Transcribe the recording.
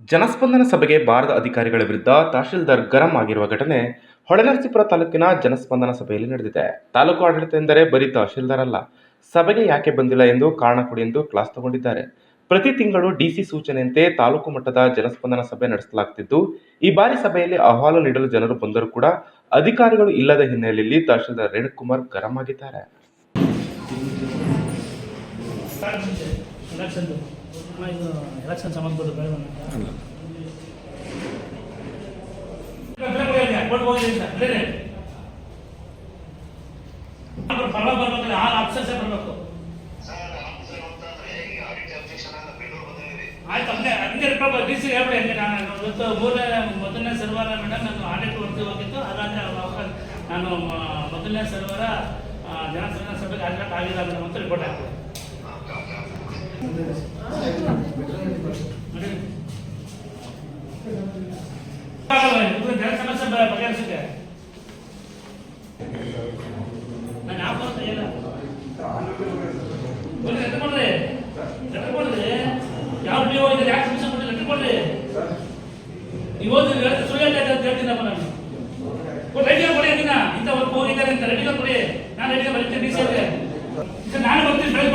ಜನಸ್ಪಂದನ ಸಭೆಗೆ ಬಾರದ ಅಧಿಕಾರಿಗಳ ವಿರುದ್ಧ ತಹಶೀಲ್ದಾರ್ ಗರಂ ಆಗಿರುವ ಘಟನೆ ಹೊಳೆನರಸೀಪುರ ತಾಲೂಕಿನ ಜನಸ್ಪಂದನ ಸಭೆಯಲ್ಲಿ ನಡೆದಿದೆ ತಾಲೂಕು ಆಡಳಿತ ಎಂದರೆ ಬರೀ ತಹಶೀಲ್ದಾರ್ ಅಲ್ಲ ಸಭೆಗೆ ಯಾಕೆ ಬಂದಿಲ್ಲ ಎಂದು ಕಾರಣ ಕೊಡಿ ಎಂದು ಕ್ಲಾಸ್ ತಗೊಂಡಿದ್ದಾರೆ ಪ್ರತಿ ತಿಂಗಳು ಡಿಸಿ ಸೂಚನೆಯಂತೆ ತಾಲೂಕು ಮಟ್ಟದ ಜನಸ್ಪಂದನ ಸಭೆ ನಡೆಸಲಾಗುತ್ತಿದ್ದು ಈ ಬಾರಿ ಸಭೆಯಲ್ಲಿ ಅಹವಾಲು ನೀಡಲು ಜನರು ಬಂದರೂ ಕೂಡ ಅಧಿಕಾರಿಗಳು ಇಲ್ಲದ ಹಿನ್ನೆಲೆಯಲ್ಲಿ ತಹಶೀಲ್ದಾರ್ ರೇಣುಕುಮಾರ್ ಗರಂ ಆಗಿದ್ದಾರೆ ಇದು ಎಲೆಕ್ಷನ್ ಸಂಬಂಧಪಟ್ಟ ಬರಬೇಕು ಆಯ್ತು ಹಂಗೆ ಹಂಗೆ ರಿಪೋರ್ಟ್ ಡಿ ಸಿ ಹೇಳ್ಬಿಡಿ ಹಂಗೆ ನಾನು ಇವತ್ತು ಮೂರನೇ ಮೊದಲನೇ ಸರ್ವಾರ ಮೇಡಮ್ ನಾನು ಆಡಿಟ್ ವರ್ತಿ ಹೋಗಿತ್ತು ಅದಾದ್ರೆ ನಾನು ಮೊದಲನೇ ಸರ್ವಾರ ಜನಸಂಘ ಸಭೆಗೆ ಹಾಜರಾಟ ಆಗಿಲ್ಲ ಮೇಡಮ್ ಅಂತ ರಿಪೋರ್ಟ್ ಹಾಕ್ತೀನಿ ಜನ ಸಮಸ್ಯೆ ಬಗೆಹರಿಸುತ್ತೆ ನಾನು ಯಾವ ಬರ್ತಾ ಇಲ್ಲ. ಲೆಕ್ಕ ಕೊಡ್ರಿ. ಲೆಕ್ಕ ಕೊಡ್ರಿ. ಯಾವ ಡಿ ಓ ಇದೆ, ಯಾಕೆ ಸಮಸ್ಯೆ ಕೊಡ್ರಿ. ಕೊಡ್ರಿ ನೀವು ಓದಿ ಹೇಳ್ತಾ ಸುಳ್ಳು ಅಂತ ಹೇಳ್ತೀನಪ್ಪ ನಾನು ರೆಡಿಗೆ ಕೊಡಿ ಅದನ್ನ ಇಂಥವ್ರು ಹೋಗಿದ್ದಾರೆ ಅಂತ ಕೊಡಿ. ನಾನು ರೆಡಿಗೆ ಬರ್ತೀನಿ ಡಿ ನಾನು ಬರ್ತೀನಿ ಬೆಳಗ್ಗೆ